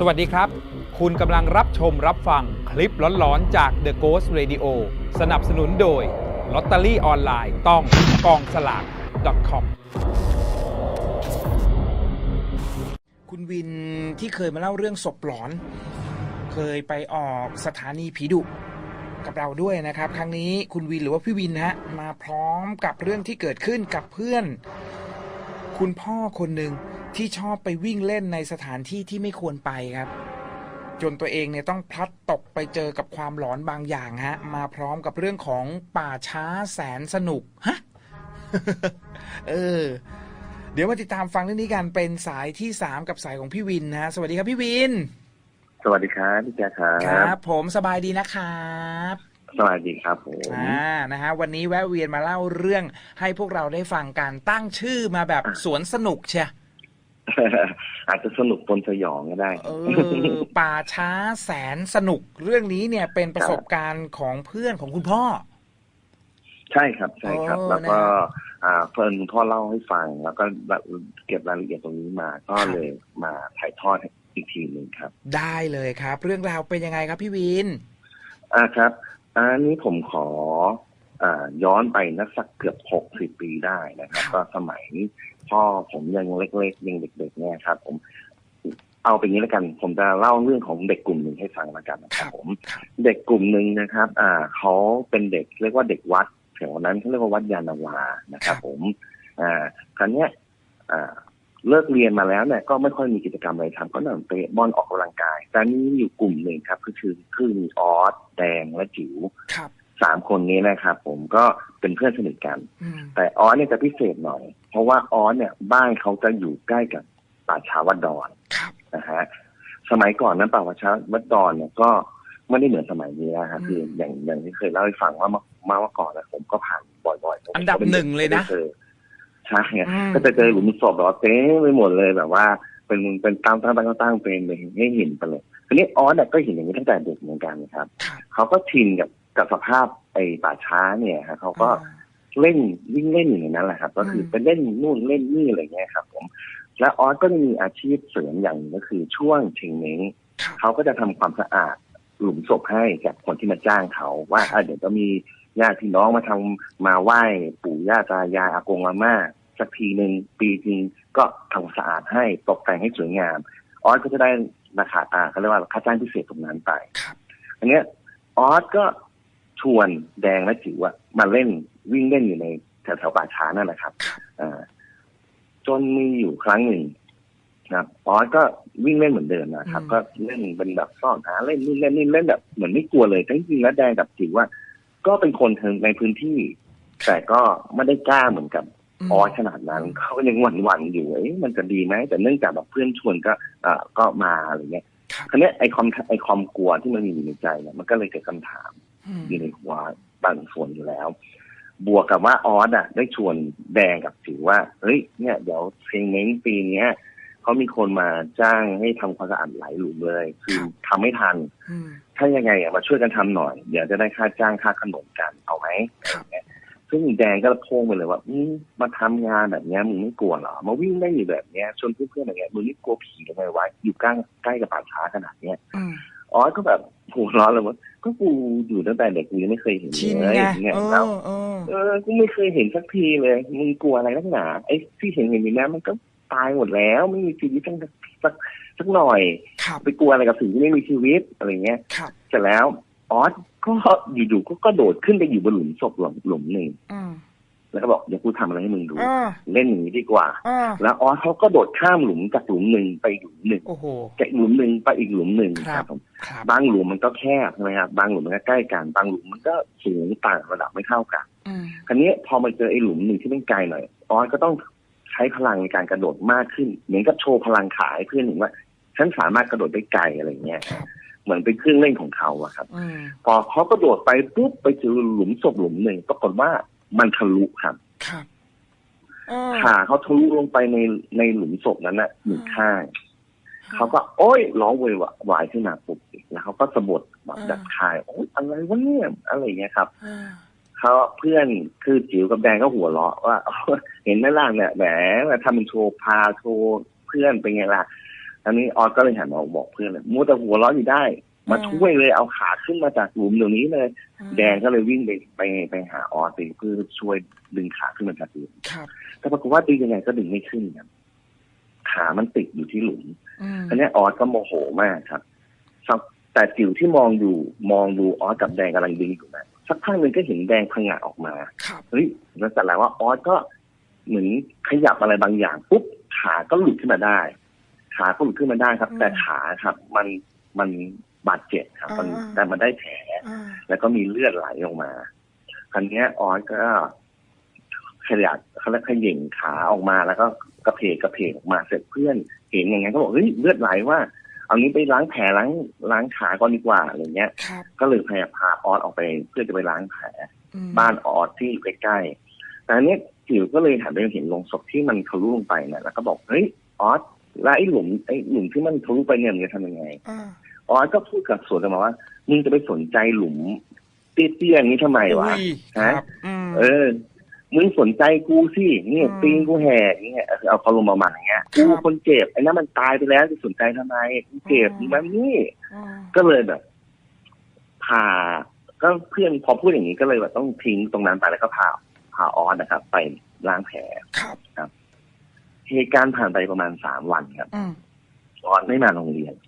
สวัสดีครับ คุณกำลังรับชมรับฟังคลิปหลอนๆ จาก The Ghost Radio สนับสนุนโดยลอตเตอรี่ออนไลน์ต้องกองสลาก .com คุณวินที่เคยมาเล่าเรื่องศพหลอน เคยไปออกสถานีผีดุกับเราด้วยนะครับ ครั้งนี้คุณวินหรือว่าพี่วินนะฮะมาพร้อมกับเรื่องที่เกิดขึ้นกับเพื่อน คุณพ่อคนหนึ่ง ที่ชอบไปวิ่งเล่นในสถานที่ที่ไม่ควรไปครับ จนตัวเองเนี่ยต้องพลัดตกไปเจอกับความหลอนบางอย่างฮะ มาพร้อมกับเรื่องของป่าช้าแสนสนุกฮะเออ เดี๋ยวมาติดตามฟังเรื่องนี้กันเป็นสายที่สามกับสายของพี่วินนะฮะสวัสดีครับพี่วิน สวัสดีครับพี่แจ๊คครัครับบผมสบายดีนะครับสวัสดีครับผมอ่านะฮะวันนี้แวะเวียนมาเล่าเรื่องให้พวกเราได้ฟังการตั้งชื่อมาแบบสวนสนุกเชีย อาจจะสนุกปนสยองก็ได้เออป่าช้าแสนสนุกเรื่องนี้เนี่ยเป็นประสบการณ์ของเพื่อนของคุณพ่อ ใช่ครับใช่ครับโอ้แล้วก็นะอ่าเพิ่นคุณพ่อเล่าให้ฟัง แล้วก็เก็บรายละเอียดตรงนี้มา ก็ครับเลยมาถ่ายทอดให้อีกทีหนึ่งครับ ได้เลยครับ เรื่องราวเป็นยังไงครับพี่วิน อ่าครับอันนี้ผมขออ่า ย้อนไปนักสักเกือบหกสิบปีได้นะครับครับ ก็สมัยพ่อผมยังเล็กๆยังเด็ก ๆ เนี่ยครับ ผมเอาเป็นงี้แล้วกัน ผมจะเล่าเรื่องของเด็กกลุ่มหนึ่งให้ฟังแล้วกันนะครับผมครับเด็กกลุ่มหนึ่งนะครับ อ่าเขาเป็นเด็กเรียกว่าเด็กวัดแถวนั้นเขาเรียกว่าวัดยานนาวานะครับ ผม อ่าครั้งเนี้ยอ่าเลิกเรียนมาแล้วเนี่ยก็ไม่ค่อยมีกิจกรรมอะไรทำก็นั่งเตะบอลออกกำลังกายแต่นี่อยู่กลุ่มหนึ่งครับ ก็คือคือมีออสแดงและจิ๋วครับ สามคนนี้นะครับผมก็เป็นเพื่อนสนิทกันอืมแต่ออสเนี่ยจะพิเศษหน่อย เพราะว่าออสเนี่ยบ้านเขาจะอยู่ใกล้กับป่าช้าวัดดอนครับนะฮะสมัยก่อนนั้นป่าช้าวัดดอนเนี่ยก็ไม่ได้เหมือนสมัยนี้นะครับอืมคืออย่างอย่างที่เคยเล่าให้ฟังว่าเมื่อมาว่าก่อนนะผมก็ผ่านบ่อยๆอันดับหนึ่งเลยนะจอใช่ไงอืมก็จะเจอหลุมศพแบบว่าเต็มไปหมดเลยแบบว่าเป็นเป็นตั้งตั้งตั้งตั้งเป็นเลยให้เห็นไปเลยทีนี้ออสเนี่ยก็เห็นอย่างนี้ตั้งแต่เด็กเหมือนกันครับครับเขาก็ชินกับ กับสภาพไอ้ป่าช้าเนี่ยฮะเขาก็อ่าเล่นวิ่งเล่นอยู่ในนั้นแหละครับ ก็คือมไปเล่นนู่นเล่นนี่อะไรเงี้ยครับ ผม และออสก็จะมีอาชีพเสริมอย่างหนึงก็คือช่วงเชงเม้งครับเขาก็จะทำความสะอาดหลุมศพให้กับคนที่มาจ้างเขา ว่าอะเดี๋ยวจะมีญาติพี่น้องมาทำมาไหว้ปู่ย่าตายายอากงอาม่าสักทีหนึ่งปีจริงก็ทำความสะอาดให้ตกแต่งให้สวยงาม ออสก็จะได้ราคาอ่าเขาเรียกว่าค่าจ้างพิเศษตรงนั้นไปครับอันเนี้ยออสก็ ชวนแดงและจิ๋วอะมาเล่นวิ่งเล่นอยู่ในแถวแถวๆป่าช้านั่นแหละครับครับอ่าจนมีอยู่ครั้งหนึ่งนะครับออสก็วิ่งเล่นเหมือนเดิมนะครับ ก็เล่นเป็นแบบซ่อนหาเล่นนู่นเล่นนี่เล่นแบบเหมือนไม่กลัวเลยแต่จริงๆแล้วแดงกับจิ๋วว่า ก็เป็นคนในพื้นที่ แต่ก็ไม่ได้กล้าเหมือนกับมออสขนาดนั้นเขาก็ยังหวั่นๆอยู่เอ๊ะมันจะดีไหมแต่เนื่องจากแบบเพื่อนชวนก็อ่าก็มาอะไรเงี้ยครับคราวเนี้ยไอความไอความกลัวที่มันมีอยู่ในใจเนี่ยมันก็เลยเกิดคำถาม อืมอยู่ในหัวบางส่วนอยู่แล้ว บวกกับว่าออสอะ ได้ชวนแดงกับจิ๋วว่า เฮ้ย เนี่ยเดี๋ยวเพลงเม้งปีเนี้ยเขามีคนมาจ้างให้ทำความสะอาดหลายหลุมเลย คือทำไม่ทันอืมถ้ายังไงอะมาช่วยกันทำหน่อย เดี๋ยวจะได้ค่าจ้างค่าขนมกันเอาไหมครับอะไรเงี้ยซึ่งแดงก็โพงไปเลยว่าอืมมาทำงานแบบเนี้ยมึงไม่กลัวเหรอ มาวิ่งได้อยู่แบบเนี้ยชวนเพื่อนๆอย่างเงี้ยมึงไม่กลัวผีหรือไงวะอยู่ใกล้ใกล้กับป่าช้าขนาดเนี้ยอืมอ๋อก็แบบ หัวเร้อนเลยว่าก็กูอยู่ตั้งแต่เด็กกูยังไม่เคยเห็นชินเลยไงเนี่ยเอแล้วอเออเออกูไม่เคยเห็นสักทีเลยมึงกลัวอะไรนักหนาไอ้ที่เห็นเห็นอยู่เนี้ยมันก็ตายหมดแล้วไม่มีชีวิตตั้งสักสักสักหน่อยครับไปกลัวอะไรกับสิ่งที่ไม่มีชีวิตอะไรเงี้ยครับเสร็จแล้วออสก็อยู่ๆก็กระโดดขึ้นไปอยู่บนหลุมศพหลุมหลุมหนึ่งอืม แล้วก็บอกเดี๋ยวกูทำอะไรให้มึงดูอ่าเล่นอย่างนี้ดีกว่าอ่า แล้วออสเขาก็โดดข้ามหลุมจากหลุมหนึ่งไปอีกหลุมหนึ่งโอ้โหจากหลุมหนึ่งไปอีกหลุมหนึ่งครับผมครับบางหลุมมันก็แคบใช่ไหมครับบางหลุมมันก็ใกล้กัน บางหลุมมันก็สูงต่างระดับไม่เท่ากันอืมคราวนี้พอมาเจอไอ้หลุมหนึ่งที่มันไกลหน่อยออสก็ต้องใช้พลังในการกระโดดมากขึ้น เหมือนกับโชว์พลังขายเพื่อนหนึ่งว่าฉันสามารถกระโดดได้ไกลอะไรอย่างเงี้ยครับเหมือนเป็นเครื่องเล่นของเขาอะครับอืมพอเขากระโดดไปปุ๊บไปเจอหลุมศพหลุมหนึ่งปรากฏว่า มันทะลุครับครับอ่าขาเขาทะลุลงไปในในหลุมศพนั้นน่ะหนึ่งข้างเขาก็โอ๊ยร้องโวยวายขึ้นมาปุ๊บแล้วเขาก็สะบัดแบบอ่าดักคายโอ๊ยอะไรวะเนี่ยอะไรอย่างเงี้ยครับอ่าเขาเพื่อนคือจิ๋วกับแดงก็หัวเราะว่าเห็นไหมล่ะเนี่ยแหมมาทำเป็นโชว์พาโชว์เพื่อนเป็นไงล่ะอันนี้ออสก็เลยหันมาบอกเพื่อนเลยมัวแต่หัวเร้อนอยู่ได้ มาช่วยเลยเอาขาขึ้นมาจากหลุมเดี๋ยวนี้เลย แดงก็เลยวิ่งไปไปไปหาออสไปเพื่อช่วยดึงขาขึ้นมาจากหลุมครับแต่ปรากฏว่าดึงยังไงก็ดึงไม่ขึ้นครับขามันติดอยู่ที่หลุมอืมอันนี้ออสก็โมโหมากครับสักแต่จิ๋วที่มองอยู่มองดูออสกับแดงกำลังดึงอยู่นะสักพักหนึ่งก็เห็นแดงพังงะออกมาครับเฮ้ยแล้วแต่แล้วว่าออสก็เหมือนขยับอะไรบางอย่างปุ๊บขาก็หลุดขึ้นมาได้ ขาก็หลุดขึ้นมาได้ครับ แต่ขาครับ มันมัน บาดเจ็บครับมันแต่มันได้แผลอ่าแล้วก็มีเลือดไหลออกมาครั้นี้ยออสก็ขยับเขาเรียกขย่งขาออกมาแล้วก็กระเพกกระเพกออกมาเสร็จเพื่อนเห็นอย่างงั้นก็บอกเฮ้ยเลือดไหลว่าเอางี้ไปล้างแผลล้างล้างขาก่อนดีกว่าอะไรเงี้ยครับก็เลยพยายามพาออสออกไป เพื่อจะไปล้างแผลอืมบ้านออสที่อยู่ใกล้ๆแต่อันเนี้ยจิ๋วก็เลยหันไปเห็นลงศพที่มันทะลุลงไปเนี่ยแล้วก็บอกเฮ้ยออสแล้วไอ้หลุมไอ้หลุมที่มันทะลุไปเนี่ยมันจะทำยังไง อ่าออสก็พูดกับสวนกันมาว่ามึงจะไปสนใจหลุมเตี้ยๆอย่างนี้ทำไมวะอุ้ยคฮะรับอืมเออมึงสนใจกูสิเนี่ยอืมตีนกูแหกเนี่ยเอาเอาเขาลงมาหมันอย่างเงี้ยครับกูคนเจ็บไอ้นั่นมันตายไปแล้วจะสนใจทำไมกูเจ็บอืมมันนี่อ่าก็เลยแบบพาก็เพื่อนพอพูดอย่างนี้ก็เลยแบบต้องทิ้งตรงนั้นไปแล้วก็พาพาออสนะครับ ไปล้างแผลครับเหตุการณ์ผ่านไปประมาณสามวันครับอืมออสไม่มาโรงเรียนอืม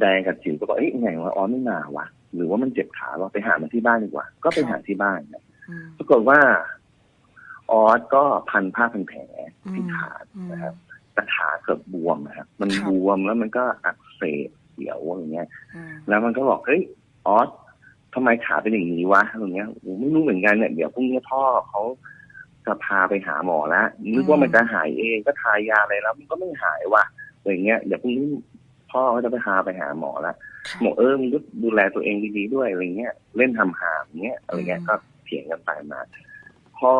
แดงกับจิ๋วก็บอกเอ้ยไงวะออสไม่มาวะหรือว่ามันเจ็บขาเราไปหามันที่บ้านดีกว่า ก็ไปหาที่บ้านครับอืมปรากฏว่า ออสก็พันผ้าพันแผลที่ขาอืมนะครับแต่ขาเกือบบวมนะครับมันครับบวมแล้วมันก็อักเสบเขียวอย่างเงี้ยอืมแล้วมันก็บอกเฮ้ยออสทำไมขาเป็นอย่างนี้วะอะไรเงี้ยผมไม่รู้เหมือนกันเนี่ยเดี๋ยวพรุ่งนี้พ่อเขาจะพาไปหาหมอแล้วนึกว่ามันจะหายเองก็ทายาอะไรแล้ว มันก็ไม่หายวะอะไรเงี้ยเดี๋ยวพรุ่งนี้ พ่อเขาจะไปพาไปหาหมอแล้วครับบอกเออมึงก็ดูแลตัวเองดีๆด้วยอะไรเงี้ย เล่นทำหามเงี้ยอะไรเงี้ยอืมก็เถียงกันไปมา พอ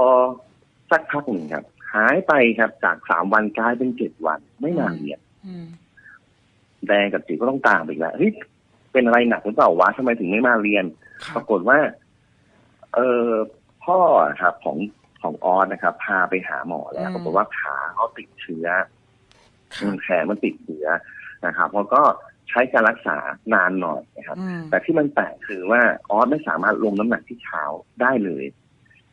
สักพักหนึ่งครับ หายไปครับจากสามวันกลายเป็นเจ็ดวันไม่มาเรียนอืมแดงกับจิ๋วก็ต้องตามไปอีกแล้วเฮ้ยเป็นอะไรหนักหรือเปล่าวะทำไมถึงไม่มาเรียนคปรับรากฏว่า เออพ่อครับ ของของออสนะครับ พาไปหาหมอแล้วปรากฏว่าขาเขาติดเชื้อครับแผลมันติดเชื้อ นะครับแล้วก็ใช้การรักษานานหน่อยนะครับอืมแต่ที่มันแปลกคือว่าออสไม่สามารถลงน้ำหนักที่เท้าได้เลย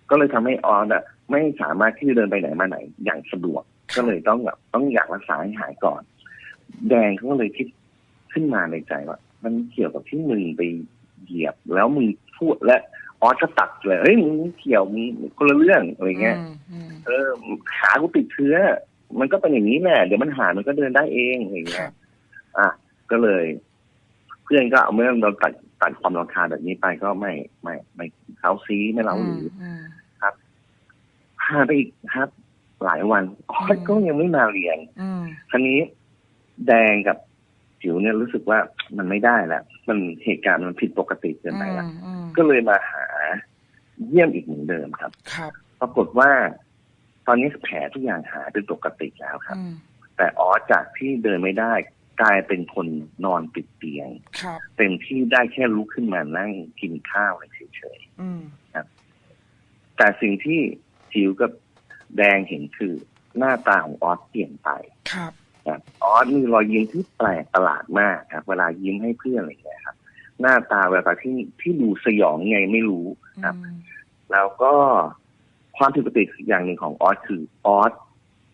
ก็เลยทำให้ออสอะไม่สามารถที่จะเดินไปไหนมาไหนอย่างสะดวก ก็เลยต้องแบบต้องอยากรักษาให้หายก่อน แดงเขาก็เลยคิดขึ้นมาในใจว่า มันเกี่ยวกับที่มึงไปเหยียบแล้วมึงพูดและออสก็ตัดเลยเฮ้ยมึงเกี่ยวมึงคนละเรื่องอะไรเงี้ยอืมอืมเออขากูติดเชื้อมันก็เป็นอย่างนี้แหละเดี๋ยวมันหายมันก็เดินได้เองอะไรคเงี้รัยบอะ ก็เลย เพื่อนก็เอาเมื่อเราตัดตัดความรำคาญแบบนี้ไปก็ไม่ไม่ไม่เขาซีไม่เราหรืออืมผ่านไปอีกครับ หลายวันออสก็ยังไม่มาเรียนอืมครั้นี้แดงกับจิ๋วเนี่ยรู้สึกว่ามันไม่ได้แล้วมันเหตุการณ์มันผิดปกติเกินไปแล้วอืมก็เลยมาหาเยี่ยมอีกเหมือนเดิมครับ ครับ ปรากฏว่า ตอนนี้แผลทุกอย่างหายเป็นปกติแล้วครับอืมแต่ออสจากที่เดินไม่ได้ กลายเป็นคนนอนติดเตียงครับเต็มที่ได้แค่ลุกขึ้นมานั่งกินข้าวอะไรเฉยอืมๆแต่สิ่งที่จิ๋วกับแดงเห็นคือหน้าตาของออสเปลี่ยนไปครับครับออสมีรอยยิ้มที่แปลกประหลาดมากครับ เวลายิ้มให้เพื่อนอะไรอย่างเงี้ยครับ หน้าตาเวลาที่ที่ดูสยองไงไม่รู้ครับอืมแล้วก็ความผิดปกติอย่างหนึ่งของออสคือออส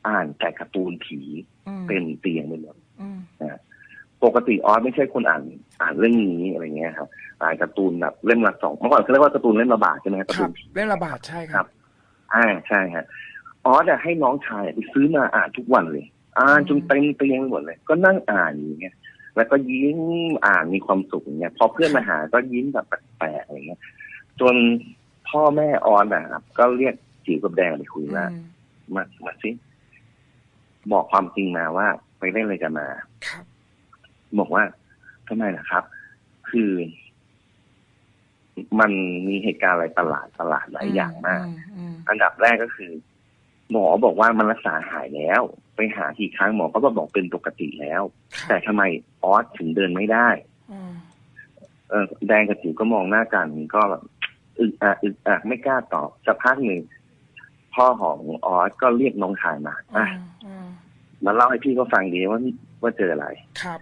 อ่านแต่การ์ตูนผีอืมเต็มเตียงไปหมดอืม ปกติออสไม่ใช่คนอ่านอ่านเรื่องนี้อะไรเงี้ยครับอ่านการ์ตูนแบบเล่มละสองเมื่อก่อนเขาเรียกว่าการ์ตูนเล่มละบาทใช่ไหมครับการ์คตูรับนผีเล่นระบาดใช่คครัรับบอ่าใช่ฮะออสอะให้น้องชายไปซื้อมาอ่านทุกวันเลย อ่านจนเต็มเตียงไปหมดเลย ก็นั่งอ่านอยู่เงี้ยแล้วก็ยิ้มอ่านมีความสุขอย่างเงี้ยพอเพื่อนมาหาก็ยิ้มแบบแปลกๆอะไรเงี้ย จนพ่อแม่ออนนะครับ ก็เรียกจิ๋วกับแดงไปคุยว่าอืมมามาสิบอกความจริงมาว่า ไปเล่นอะไรกันมาครับบอกว่าทำไมล่ะครับ คือ มันมีเหตุการณ์อะไรประหลาดประหลาดหลายอย่างมากอืมอันดับแรกก็คือ หมอบอกว่ามันรักษาหายแล้ว ไปหากี่ครั้งหมอก็บอกเป็นปกติแล้วคแต่รับทำไมออสถึงเดินไม่ได้อืมเออแดงกับจิ๋วก็มองหน้ากันก็แบบอึกอักอึกอักไม่กล้าตอบสักพักหนึ่งพ่อของออสก็เรียกน้องชายมาอือะ มอืมมาเล่าให้พี่ก็ฟังดีว่าว่าเจออะไร ครับ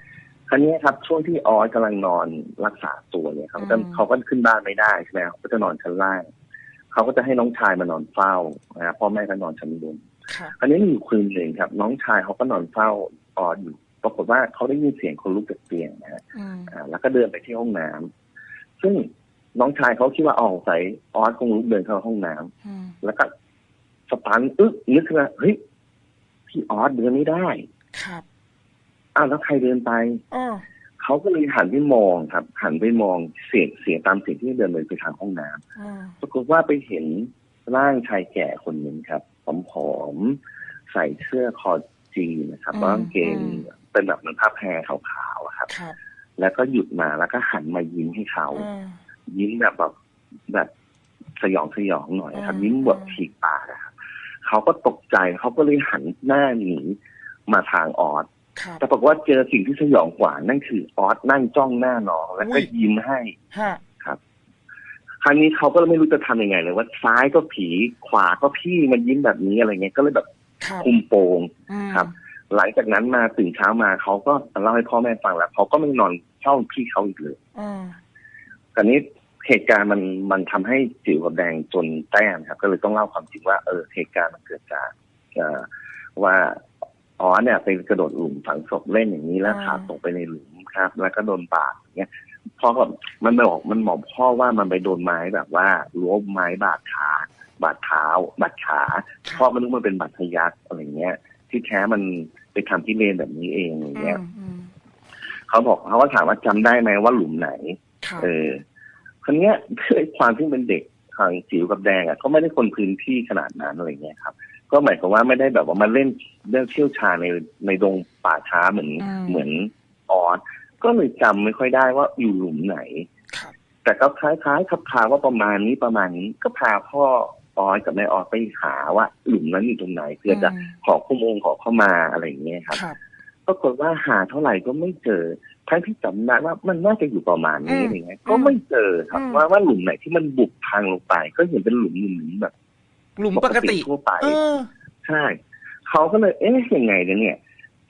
ครั้นี้ครับช่วงที่ออสกำลังนอนรักษาตัวเนี่ยเขาก็อืมเขาก็ขึ้นบ้านไม่ได้ใช่ไหมเขาก็จะนอนชั้นล่างเขาก็จะให้น้องชายมานอนเฝ้านะครับพ่อแม่ก็นอนชั้นบนครับอันนี้มีอยู่คืนหนึ่งครับ น้องชายเขาก็นอนเฝ้าออสอยู่ปรากฏว่าเขาได้ยินเสียงคนลุกจากเตียงนะฮะอืมอ่าแล้วก็เดินไปที่ห้องน้ำซึ่งน้องชายเขาคิดว่าอ๋อใส่ออสคงลุกเดินเข้าห้องน้ำอืมแล้วก็สตันอึ๊กนึกขึ้นมาเฮ้ย พี่ออสเดินไม่ได้ ครับ อ้าวแล้วใครเดินไปอ้อเขาก็เลยหันไปมองครับ หันไปมองเสียงเสียงตามเสียงที่เดินไปทางห้องน้ำอ้อปรากฏว่าไปเห็นร่างชายแก่คนหนึ่งครับผอมๆใส่เสื้อคอจีนนะครับแล้วกางเกงเป็นแบบเหมือนผ้าแพรขาวๆอะครับครับ แล้วก็หยุดมาแล้วก็หันมายิ้มให้เขาอ้อยิ้มแบบแบบแบบสยองสยองหน่อยครับอืมยิ้มแบบฉีกปากนะครับ เขาก็ตกใจเขาก็เลยหันหน้าหนีมาทางออสครับแต่ปรากฏว่าเจอสิ่งที่สยองกว่านั่นคือออสนั่งจ้องหน้าน้องแล้วก็อุ๊ยยิ้มให้ฮะครั้งนี้เขาก็ไม่รู้จะทำยังไงเลยว่าซ้ายก็ผีขวาก็พี่มันยิ้มแบบนี้อะไรเงี้ยก็เลยแบบครับคุมโปงอืมครับ หลังจากนั้นมาตื่นเช้ามาเขาก็เล่าให้พ่อแม่ฟังแล้วเขาก็ไม่นอนเฝ้าพี่เขาอีกเลยอ้อตอนนี้ เหตุการณ์มันมันทำให้จิ๋วกับแดงจนแต้มครับ ก็เลยต้องเล่าความจริงว่าเออเหตุการณ์มันเกิดจากเอ่อว่าอ๋อเนี่ยไปกระโดดหลุมฝังศพเล่นอย่างนี้แล้วขาตกไปในหลุมครับ แล้วก็โดนบาดอย่างเงี้ยพ่อก็มันบอกมันบอกพ่อว่ามันไปโดนไม้แบบว่ารั้วไม้บาดขาบาดเท้าบาดขาพ่อมันนึกมันเป็นบาดทะยักอะไรเงี้ย ที่แท้มันไปทำที่เลนแบบนี้เองอย่างอืเงี้ยมอืมเขาบอกเขาก็ถามว่าจำได้ไหมว่าหลุมไหนครับเออ คนเนี้ยด้วยความที่เป็นเด็กทางจิ๋วกับแดงอะเขาไม่ได้คนพื้นที่ขนาดนั้นอะไรเงี้ยครับ ก็หมายความว่าไม่ได้แบบว่ามาเล่นเรื่องเชี่ยวชาญในในดงป่าช้าเหมือนเหมือนออสก็เลยจำไม่ค่อยได้ว่าอยู่หลุมไหนครับแต่ก็คล้ายๆคับคาว่าประมาณนี้ประมาณนี้ก็พาพ่อออยกับแม่ออสไปหาว่าหลุมนั้นอยู่ตรงไหนเพื่อจะมขอข้อมูลขอเข้ามาอะไรอย่างเงี้ยครับครับปรากฏว่าหาเท่าไหร่ก็ไม่เจอ ทั้งที่จำได้ว่ามันน่าจะอยู่ประมาณนี้อืมอะไรเงี้ยก็ไม่เจอครับอืมว่าว่าหลุมไหนที่มันบุกพังลงไป ก็เห็นเป็นหลุมหลุมๆแบบ หลุมปกติทั่วไปเออใช่เขาก็เลยเอ๊ะยังไงเนี่ยเนี่ย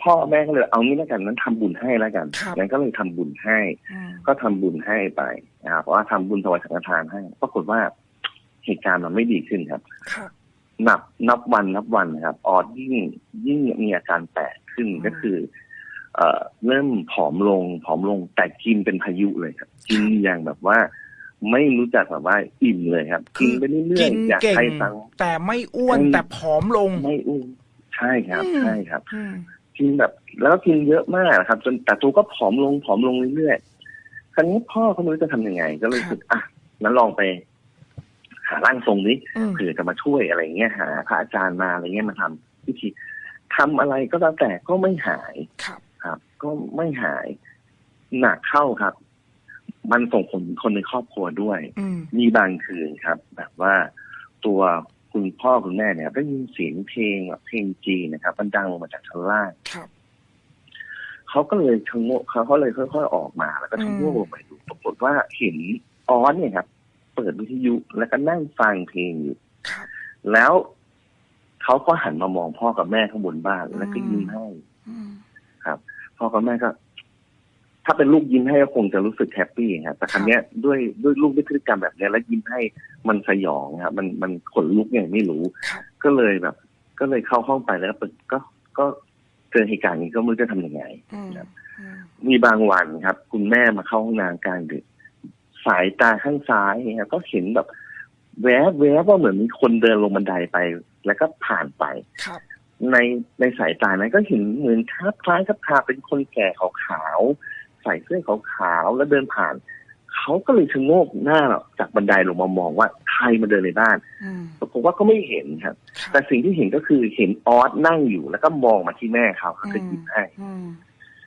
พ่อแม่ก็เลยเอางี้แล้วกันนั้นทำบุญให้แล้วกันครับนั้นก็เลยทำบุญให้อืมก็ทำบุญให้ไปนะครับเพราะว่าทำบุญถวายสังฆทานให้ปรากฏว่าเหตุการณ์มันไม่ดีขึ้นครับครับนับนับวันนับวันนะครับออดยิ่งยิ่งมีอาการแปลกขึ้นอืมก็คือ เอ่อเริ่มผอมลงผอมลงแต่กินเป็นพายุเลยครับกินอย่างแบบว่า ไม่รู้จักแบบว่าอิ่มเลยครับกินไปเรื่กิอยนๆอยากเก่งให้ตังค์แต่ไม่อ้วนอืมแต่ผอมลงไม่อุ้มใช่ครับอืมใช่ครับอืมกินแบบแล้วก็กินเยอะมากนะครับ จนแต่ตัวก็ผอมลงผอมลงเรื่อยๆครั้นี้พ่อเขาไม่รู้จะทำยังไง ก็เลยคิดอะนั้นลองไป หาร่างทรงนี้อืมเผื่อจะมาช่วยอะไรเงี้ยหาพระอาจารย์มาอะไรเงี้ยมาทำพิธีทำอะไรก็แล้วแต่ก็ไม่หายครับครับ ก็ไม่หาย หนักเข้าครับ มันส่งผลคนในครอบครัวด้วยอืมมีบางคืนครับ แบบว่าตัวคุณพ่อคุณแม่เนี่ยได้ยินเสียงเพลงแบบเพลงจีนนะครับ มันดังลงมาจากชั้นล่างครับเขาก็เลยชะโงกเขาก็เลยค่อยๆออกมา แล้วก็ชะโงกลงไปดูปรากฏว่าเห็นออนเนี่ยครับ เปิดวิทยุแล้วก็นั่งฟังเพลงอยู่ครับแล้วเขาก็หันมามองพ่อกับแม่ข้างบนบ้านแล้วก็ยิ้มให้อืม พ่อกับแม่ก็ ถ้าเป็นลูกยิ้มให้ก็คงจะรู้สึกแฮปปี้ครับแต่ครั้งเนี้ยด้วยด้วยลูกด้วยพฤติกรรมแบบเนี้ยแล้วยิ้มให้มันสยองครับมันมันขนลุกอย่างไม่รู้ครับก็เลยแบบ ก็เลยเข้าห้องไปแล้วก็เปิดก็ก็เจอเหตุการณ์นี้ก็ไม่รู้จะทำยังไงอืมครับอืมมีบางวันครับ คุณแม่มาเข้าห้องน้ำกลางดึกสายตาข้างซ้ายเนี่ยก็เห็นแบบ แวบแวบว่าเหมือนมีคนเดินลงบันไดไป แล้วก็ผ่านไปครับ ในในสายตานั้นก็เห็นเหมือนคล้ายคล้ายๆครับคาเป็นคนแก่ขาวๆใส่เสื้อขาวๆแล้วเดินผ่าน เขาก็เลยชะโงกหน้าจากบันไดลงมามองว่าใครมาเดินในบ้านอืมปรากฏว่าก็ไม่เห็นครับครับ แต่สิ่งที่เห็นก็คือเห็นออสนั่งอยู่แล้วก็มองมาที่แม่เขาเขาก็ยิ้มให้อืม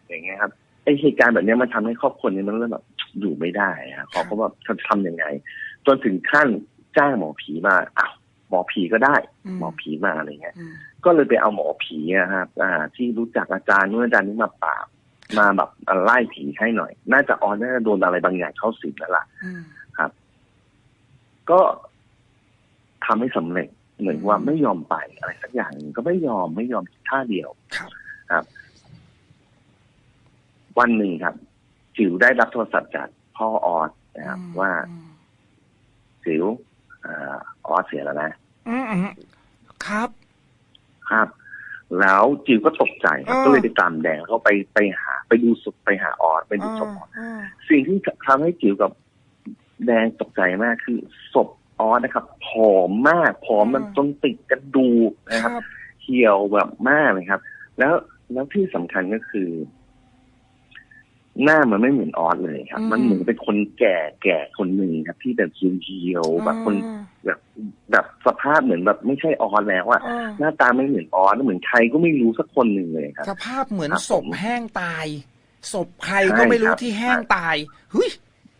อย่างเงี้ยครับไอเหตุการณ์แบบเนี้ยมันทำให้ครอบครัวนี้มันเริ่มแบบอยู่ไม่ได้อะเขาก็แบบจะทำยังไง จนถึงขั้นจ้างหมอผีมาอ้าวหมอผีก็ได้ หมอผีมาอะไรเงี้ยอืม ก็เลยไปเอาหมอผีอะครับอ่า ที่รู้จักอาจารย์นู้นอาจารย์นี้มาปราบมาแบบไล่ผีให้หน่อย น่าจะออนน่าจะโดนอะไรบางอย่างเข้าสิงแล้วล่ะอืมก็ทำให้สำเร็จเหมือนว่าไม่ยอมไปอะไรสักอย่างหนึ่งก็ไม่ยอมไม่ยอมท่าเดียวครับครับ วันหนึ่งครับ จิ๋วได้รับโทรศัพท์จากพ่อออสนะครับ ว่าอืมจิ๋วอ่าออสเสียแล้วนะอืมอืมครับ ครับแล้วจิ๋วก็ตกใจครับเออก็เลยไปตามแดงเขาไปไปหาไปดูศพไปหาออสไปดูศพออสอ่าสิ่งที่ทำให้จิ๋วกับแดงตกใจมากคือศพออสนะครับผอมมากผอมมันจนติดกระดูกคนะครับรับเหี่ยวแบบมากเลยครับ แล้วแล้วที่สำคัญก็คือ หน้ามันไม่เหมือนออสเลยครับอืมมันเหมือนเป็นคนแก่แก่คนหนึ่งครับ ที่แบบเหี่ยวๆแบบคนอ่าแบบแบบสภาพเหมือนแบบไม่ใช่ออสแล้วอะอ่าหน้าตาไม่เหมือนออสเหมือนใครก็ไม่รู้สักคนหนึ่งเลยครับ สภาพเหมือนครับศพผมแห้งตายศพใครก็ไม่รู้ใช่ครับที่แห้งตายเฮ้ย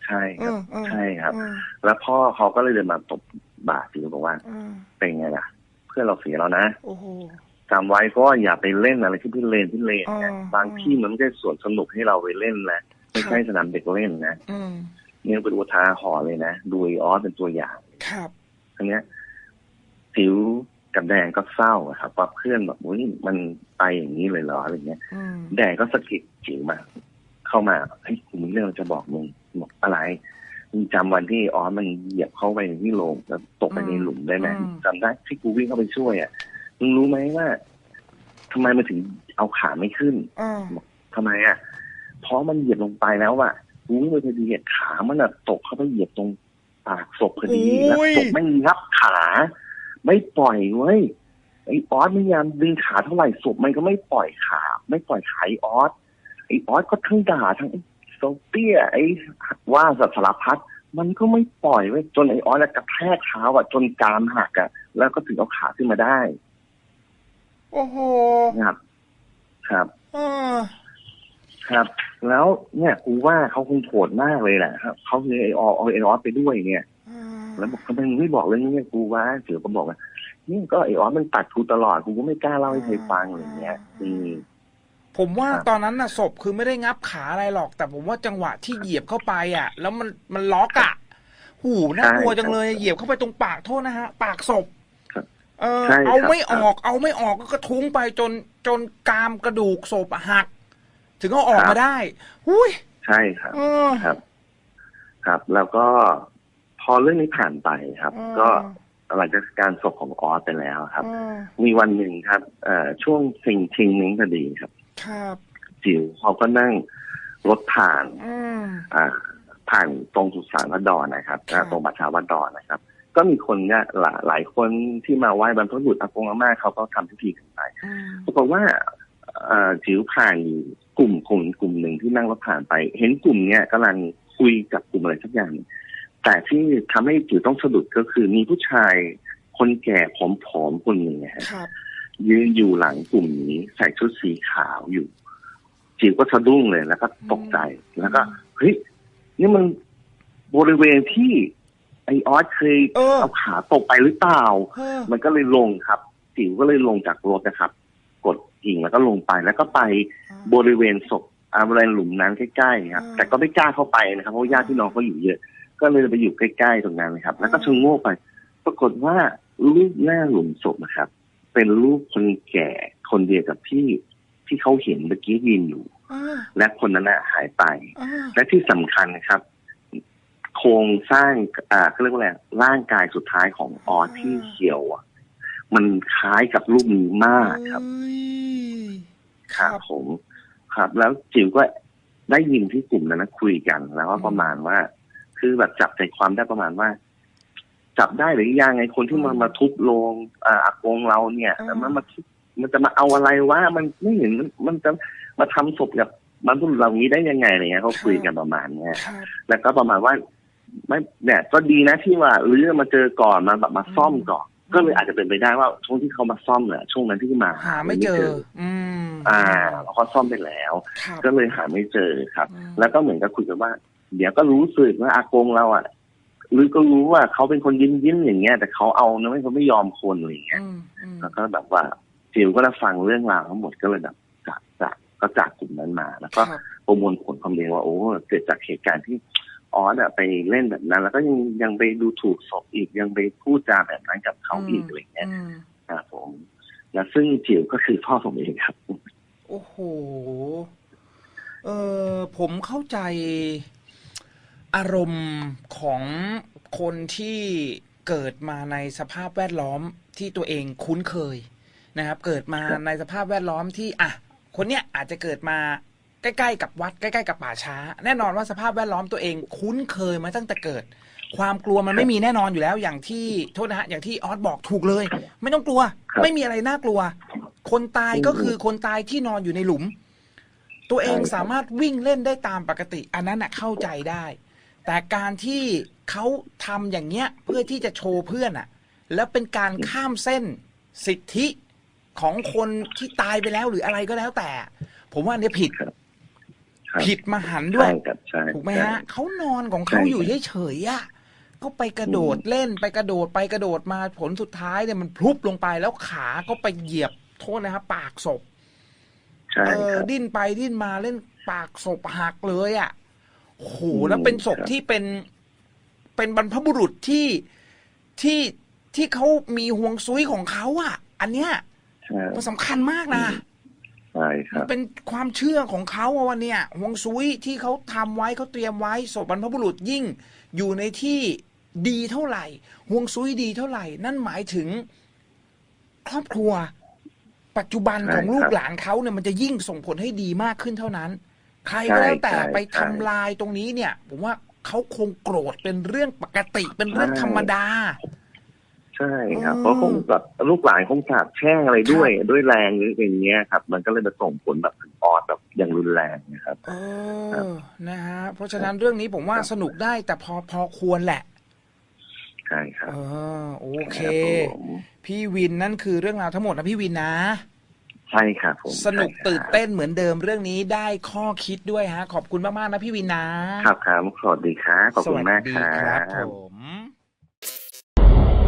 ใช่ครับเออใช่ครับเออแล้วพ่อเขาก็เลยเดินมาตบบ่าจิ๋วบอกว่าเออเป็นไงล่ะ เพื่อนเราเสียแล้วนะ โอ้โหจำไว้ก็อย่าไปเล่นอะไรที่พี่เลนที่เลนนะอ๋อบางที่มันไม่ใช่สวนสนุกให้เราไปเล่นนะไม่ใช่สนามเด็กเล่นนะอืมเนี่ยเป็นอุทาหรณ์เลยนะดูไอ้ออสเป็นตัวอย่างครับทีเนี้ยจิ๋วกับแดงก็เศร้าอะครับว่าเพื่อนแบบอุ้ยมันไปอย่างนี้เลยเหรออะไรเงี้ยอืมแดงก็สะกิดจิ๋วมา เข้ามาเฮ้ยกูมีเรื่องจะบอกมึงบอกอะไรมึงจำวันที่ออสมันเหยียบเข้าไปที่โรงแล้วตกไปในหลุมได้ไหมจำได้ที่กูวิ่งเข้าไปช่วยอะ มึงรู้ไหมว่าทำไมมันถึงเอาขาไม่ขึ้นอ่าทำไมอะ เพราะมันเหยียบลงไปแล้วอะกูวิ่งไปพอดีอะขามันอะตกเข้าไปเหยียบตรงปากศพพอดีแล้วศพไม่งับขา ไม่ปล่อยเว้ยไอ้ออสพยายามดึงขาเท่าไหร่ศพมันก็ไม่ปล่อยขา ไม่ปล่อยขาไอ้ออสไอ้ออสก็ทั้งด่าทั้งไอ้โซเปียไอ้ว่าสัตว์สารพัดมันก็ไม่ปล่อยเว้ยจนไอ้ออสอะกระแทกเท้าอะจนกรามหักอะ แล้วก็ถึงเอาขาขึ้นมาได้ โอ้โหนะครับ ครับเออครับ แล้วเนี่ยกูว่าเขาคงโกรธมากเลยแหละครับเขาเลยไอออเอาไอออสไปด้วยเนี่ยอ่าแล้วบอกทำไมมึงไม่บอกเรื่องนี้เนี่ยกูว่าเสือก็บอกว่านี่ก็ไอออสมันตัดกูตลอดกูก็ไม่กล้าเล่าให้ใครฟังอะไรเงี้ยอืมผมว่าครับตอนนั้นน่ะศพคือไม่ได้งับขาอะไรหรอก แต่ผมว่าจังหวะที่เหยียบเข้าไปอะ แล้วมันมันล็อกอะหูน่ากลัวจังเลยเหยียบเข้าไปตรงปากโทษนะฮะ ปากศพครับ เออใช่ครับเอาไม่ออก เอาไม่ออกก็กระทุ้งไปจนจนกรามกระดูกศพอะหัก ถึงเอาออกมาได้หุ้ยใช่ครับเออครับ ครับ แล้วก็พอเรื่องนี้ผ่านไปครับอืมก็หลังจากการศพของออสไปแล้วครับเออมีวันหนึ่งครับเอ่อช่วงชิงชิงหนึ่งพอดีครับ ครับจิ๋วเขาก็นั่งรถผ่านอืมอ่าผ่านตรงสุสานวัดดอนนะครับครับอ่าตรงบัตรชาวัดดอนนะครับ ก็มีคนเนี่ยหลายหลายคนที่มาไหว้บรรพบุรุษอากงอาม่าเขาก็ทำพิธีกันไปอืมปรากฏว่าเอ่อจิ๋วผ่านอยู่กลุ่มกลุ่มกลุ่มหนึ่งที่นั่งรถผ่านไป เห็นกลุ่มเนี้ยกำลังคุยกับกลุ่มอะไรสักอย่าง แต่ที่ทำให้จิ๋วต้องสะดุดก็คือมีผู้ชายคนแก่ผอมๆคนหนึ่งนะฮะครับยืนอยู่หลังกลุ่มนี้ใส่ชุดสีขาวอยู่ จิ๋วก็สะดุ้งเลยแล้วก็ตกใจแล้วก็เฮ้ยนี่มันบริเวณที่ ไอออสเคยเออ เอาขาตกไปหรือเปล่า เออมันก็เลยลงครับจิ๋วก็เลยลงจากรถนะครับ กดกิ่งแล้วก็ลงไปแล้วก็ไปบริเวณศพอาบริเวณหลุมน้ำใกล้ๆครับอ่าแต่ก็ไม่กล้าเข้าไปนะครับเพราะว่าญาติพี่น้องเขาอยู่เยอะ ก็เลยไปอยู่ใกล้ๆตรงนั้นเลยครับ แล้วก็ชะโงกไป ปรากฏว่ารูปหน้าหลุมศพนะครับ เป็นรูปคนแก่คนเดียวกับที่ที่เขาเห็นเมื่อกี้ยืนอยู่ อ่าและคนนั้นน่ะหายไป อ่าและที่สำคัญนะครับ โครงสร้างอ่าเขาเรียกว่าอะไรร่างกายสุดท้ายของออสที่เขียวอะ มันคล้ายกับรูปนี้มากครับเอ้ยครับผมครับ แล้วจิ๋วก็ได้ยินที่กลุ่มนั้นนะคุยกัน แล้วก็ประมาณว่า คือแบบจับใจความได้ประมาณว่า จับได้หรือยังไงคนที่มามาทุบโรงอ่าอากงเราเนี่ยแต่มันมาทุบมันจะมาเอาอะไรวะมันไม่เห็นมันมันจะมาทำศพกับบรรพบุรุษเรานี้ได้ยังไงอะไรเงี้ยเขาคุยกันประมาณเนี้ยครับแล้วก็ประมาณว่า ไม่เนี่ยก็ดีนะที่ว่าหรือมาเจอก่อนมาแบบมาซ่อมก่อน ก็เลยอาจจะเป็นไปได้ว่าช่วงที่เขามาซ่อมเนี่ยช่วงนั้นที่มาหาไม่เจอ อืมอ่าแล้วก็ซ่อมไปแล้วครับก็เลยหาไม่เจอครับอืมแล้วก็เหมือนกับคุยกันว่า เดี๋ยวก็รู้สึกว่าอากงเราอะหรือก็รู้ว่าเขาเป็นคนยิ้มยิ้มๆอย่างเงี้ยแต่เขาเอานะไม่เขาไม่ยอมคนอะไรอย่างเงี้ยอืมอืมแล้วก็แบบว่าจิวก็ได้ฟังเรื่องราวทั้งหมดก็เลยแบบจากจากก็จากกลุ่มนั้นมา แล้วคก็รับประมวลผลความเองว่าโอ้เกิดจากเหตุการณ์ที่ ออสอะไปเล่นแบบนั้น แล้วก็ยังยังไปดูถูกศพอีกยังไปพูดจาแบบนั้นกับเขาอีกอะไรอย่างเงี้ยอืมครับผม และซึ่งจิ๋วก็คือพ่อผมเองครับโโอ้โหเออผมเข้าใจอารมณ์ของคนที่เกิดมาในสภาพแวดล้อมที่ตัวเองคุ้นเคยนะครับ เกิดมาครับในสภาพแวดล้อมที่อะคนเนี้ยอาจจะเกิดมา ใกล้ ๆ กับวัดใกล้ๆกับป่าช้า แน่นอนว่าสภาพแวดล้อมตัวเองคุ้นเคยมาตั้งแต่เกิด ความกลัวมันไม่มีแน่นอนอยู่แล้ว อย่างที่โทษนะฮะอย่างที่ออสบอกถูกเลย ไม่ต้องกลัวครับไม่มีอะไรน่ากลัว คนตายก็คือคนตายที่นอนอยู่ในหลุม ตัวเองใช่ครับสามารถวิ่งเล่นได้ตามปกติ อันนั้นน่ะเข้าใจได้ แต่การที่เขาทำอย่างเงี้ยเพื่อที่จะโชว์เพื่อนอะ แล้วเป็นการข้ามเส้นสิทธิของคนที่ตายไปแล้วหรืออะไรก็แล้วแต่ ผมว่าอันเนี้ยผิดครับ ผิดมหันต์ด้วยใช่ครับใช่ถูกไหมใช่ฮะเขานอนของเขาใช่อยู่เฉยๆอะก็ไปกระโดดเล่นไปกระโดดไปกระโดดมาผลสุดท้ายเนี่ยมันพลุบลงไปแล้วขาก็ไปเหยียบโทษนะครับปากศพใช่เออครับดิ้นไปดิ้นมาเล่นปากศพหักเลยอะ่ะโอ้โหอืมแล้วเป็นศพครับที่เป็นเป็นบรรพบุรุษที่ที่ที่เขามีห่วงซุยของเขาอะ่ะ อันเนี้ยใช่มันสำคัญมากนะ ใช่ครับเป็นความเชื่อของเขาวันเนี่ยหวงซุยที่เขาทำไว้เขาเตรียมไว้ศพบรรพบุรุษยิ่งอยู่ในที่ดีเท่าไหร่หวงซุยดีเท่าไหร่ นั่นหมายถึง ครอบครัว ปัจจุบันของลูกหลานเขาเนี่ยมันจะยิ่งส่งผลให้ดีมากขึ้นเท่านั้น ใครก็แล้วแต่ไปทำลายตรงนี้เนี่ย ผมว่าเขาคงโกรธเป็นเรื่องปกติเป็นเรื่องธรรมดา ใช่ครับเออเพราะคงแบบลูกหลานคงสาบแช่งอะไรด้วยด้วยแรงหรืออย่างเงี้ยครับ มันก็เลยมาส่งผลแบบถึงปอดแบบอย่างรุนแรงนะครับเอครัอบนะฮะเพราะฉะนั้นเรื่องนี้ผมว่าครับสนุกได้แต่พอพอควรแหละใช่ครับเออโอเคครับผมพี่วินนั่นคือเรื่องราวทั้งหมดนะพี่วินนะใช่ครับผมสนุกใช่ครับตื่นเต้นเหมือนเดิมเรื่องนี้ได้ข้อคิดด้วยฮะ ขอบคุณมาก ๆ นะพี่วินนะครับครับสวัสดีครับขอบคุณมากสควัสดีรับผม